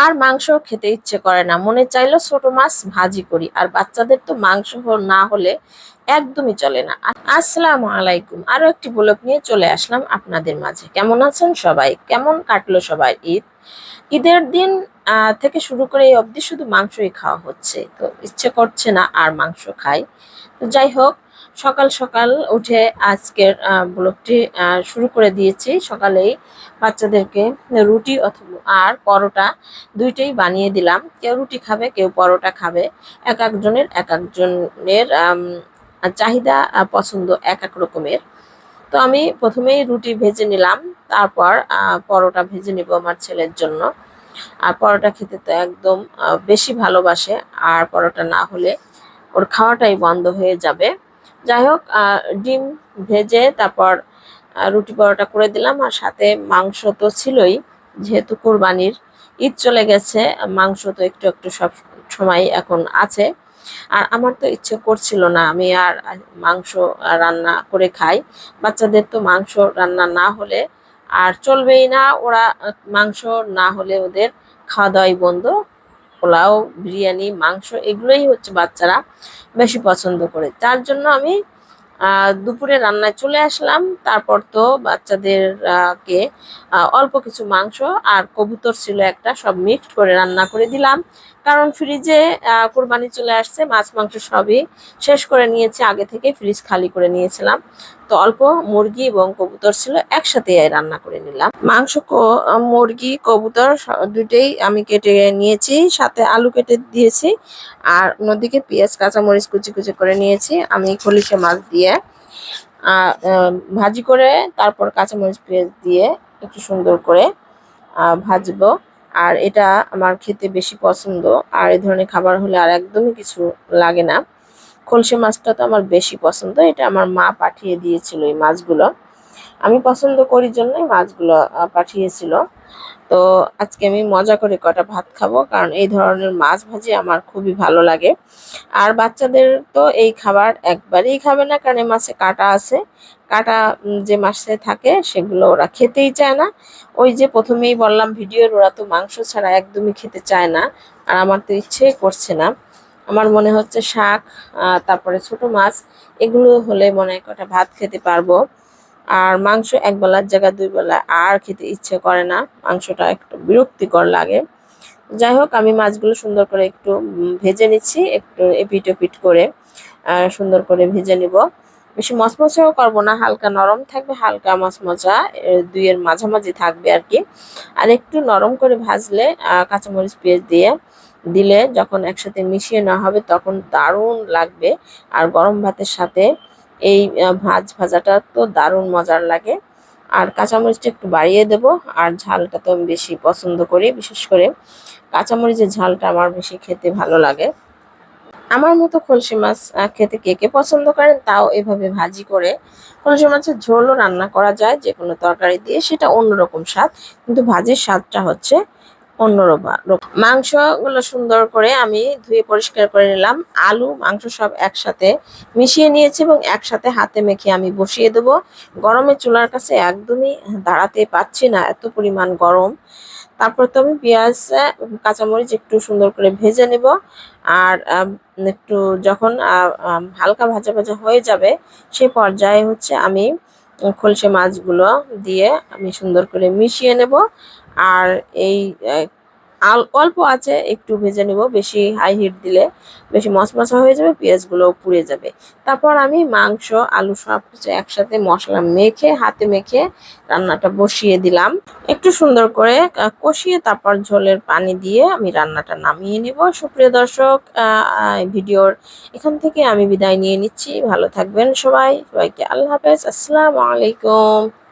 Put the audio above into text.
আর মাংস খেতে ইচ্ছে করে না। মনে চাইলো ছোট মাছ ভাজি করি, আর বাচ্চাদের তো মাংস না হলে একদমই চলে না। আসসালামু আলাইকুম। আরও একটি ব্লগ নিয়ে চলে আসলাম আপনাদের মাঝে। কেমন আছেন সবাই? কেমন কাটলো সবাই ঈদ? ঈদের দিন থেকে শুরু করে এই অবধি শুধু মাংসই খাওয়া হচ্ছে। তো ইচ্ছে করছে না আর মাংস খাই। তো যাই হোক সকাল সকাল উঠে আজকের ব্লগটি শুরু করে দিয়েছি। সকালেই বাচ্চাদেরকে রুটি অথবা আর পরোটা দুইটাই বানিয়ে দিলাম। কেউ রুটি খাবে, কেউ পরোটা খাবে। এক একজনের এক একজনের চাহিদা পছন্দ এক এক রকমের। তো আমি প্রথমেই রুটি ভেজে নিলাম, তারপর পরোটা ভেজে নিব আমার ছেলের জন্য। আর পরোটা খেতে তো একদম বেশি ভালোবাসে, আর পরোটা না হলে ওর খাওয়াটাই বন্ধ হয়ে যাবে। যাই হোক ডিম ভেজে তারপর রুটি পরোটা করে দিলাম আর সাথে মাংস তো ছিলই, যেহেতু কোরবানির ঈদ চলে গেছে, মাংস তো একটু একটু সব সময় এখন আছে। আর আমার তো ইচ্ছে করছিল না, আমি আর মাংস রান্না করে খাই, বাচ্চাদের তো মাংস রান্না না হলে আর চলবেই না, ওরা মাংস না হলে ওদের খাওয়া দাওয়াই বন্ধ। পোলাও বিরিয়ানি মাংস এগুলোই হচ্ছে বাচ্চারা বেশি পছন্দ করে। তার জন্য আমি দুপুরে রান্নায় চলে আসলাম। তারপর তো বাচ্চাদের আহ, কে অল্প কিছু মাংস আর কবুতর ছিল একটা সব মিক্সড করে রান্না করে দিলাম। কারণ ফ্রিজে কোরবানি চলে আসছে মাছ মাংস সবই শেষ করে নিয়েছি আগে থেকে ফ্রিজ খালি করে নিয়েছিলাম। তো অল্প মুরগি এবং কবুতর ছিল, একসাথে রান্না করে নিলাম। মাংস মুরগি, কবুতর দুইটাই আমি কেটে নিয়েছি, সাথে আলু কেটে দিয়েছি, আর অন্যদিকে পেঁয়াজ, কাঁচামরিচ কুচি কুচি করে নিয়েছি, আমি খলিশা মাছ দিয়ে ভাজি করে, তারপর কাঁচামরিচ পেঁয়াজ দিয়ে একটু সুন্দর করে ভাজবো। আর এটা আমার খেতে বেশি পছন্দ, আর এই ধরনের খাবার হলে আর একদমই কিছু লাগে না। খলসে মাছটা তো আমার বেশি পছন্দ। এটা আমার মা পাঠিয়ে দিয়েছিল এই মাছগুলো। আমি পছন্দ করি জন্যই মাছগুলো পাঠিয়েছিল। তো আজকে আমি মজা করে কটা ভাত খাব, কারণ এই ধরনের মাছ ভাজি আমার খুবই ভালো লাগে। আর বাচ্চাদের তো এই খাবার একবারেই খাবে না, কারণ এই মাছে কাঁটা আছে। কাঁটা যে মাছে থাকে সেগুলো ওরা খেতেই চায় না। ওই যে প্রথমেই বললাম, ভিডিওর ওরা তো মাংস ছাড়া একদমই খেতে চায় না। আর আমার তো ইচ্ছেই করছে না। আমার মনে হচ্ছে শাক তারপরে ছোট মাছ, এগুলো হলে মনে হয় কটা ভাত খেতে পারব। আর মাংস এক বেলার জায়গায় দুই বেলা আর খেতে ইচ্ছে করে না, মাংসটা একটু বিরক্তিকর লাগে। যাই হোক, আমি মাছগুলো সুন্দর করে একটু ভেজে নিচ্ছি, একটু এপিট ওপিট করে সুন্দর করে ভেজে নিব। বেশি মচমচাও করব না, হালকা নরম থাকবে, হালকা মচমচা দুইয়ের মাঝামাঝি থাকবে আর কি। আর একটু নরম করে ভাজলে কাঁচামরিচ পেঁয়াজ দিয়ে দিলে যখন একসাথে মিশিয়ে নেওয়া হবে তখন দারুণ লাগবে। আর গরম ভাতের সাথে এই ভাজ ভাজাটা তো দারুণ মজার লাগে। আর কাঁচামরিচটা একটু বাড়িয়ে দেব। আর ঝালটা তো আমি বেশি পছন্দ করি, বিশেষ করে কাঁচামরিচের ঝালটা আমার বেশি খেতে ভালো লাগে। আমার মতো খলসি মাছ খেতে কে কে পছন্দ করেন তাও এভাবে ভাজি করে খলসি মাছের ঝোলও রান্না করা যায় যে কোনো তরকারি দিয়ে, সেটা অন্যরকম স্বাদ। কিন্তু ভাজির স্বাদটা হচ্ছে অন্যরকম মাংসগুলো সুন্দর করে আমি ধুয়ে পরিষ্কার করে নিলাম। আলু, মাংস সব একসাথে মিশিয়ে নিয়েছি এবং একসাথে হাতে মেখে আমি বসিয়ে দেবো। গরমে চুলার কাছে একদমই দাঁড়াতে পাচ্ছি না, এত পরিমাণ গরম। তারপর তো আমি পেঁয়াজ কাঁচামরিচ একটু সুন্দর করে ভেজে নেব। আর একটু যখন হালকা ভাজা ভাজা হয়ে যাবে, সে পর্যায়ে হচ্ছে আমি খলসে মাছগুলো দিয়ে আমি সুন্দর করে মিশিয়ে নেব। আর এই অল্প আছে, একটু ভেজে নেব, বেশি হাই হিট দিলে বেশি মশমশা হয়ে যাবে পেঁয়াজগুলোও পুড়ে যাবে। তারপর আমি মাংস, আলু সব কিছু একসাথে মশলা মেখে, হাতে মেখে রান্নাটা বসিয়ে দিলাম। একটু সুন্দর করে কষিয়ে তারপর ঝোলের পানি দিয়ে আমি রান্নাটা নামিয়ে নিব। সুপ্রিয় দর্শক ভিডিওর এখান থেকে আমি বিদায় নিয়ে নিচ্ছি। ভালো থাকবেন সবাই। সবাইকে আল্লাহ হাফেজ। আসসালামু আলাইকুম।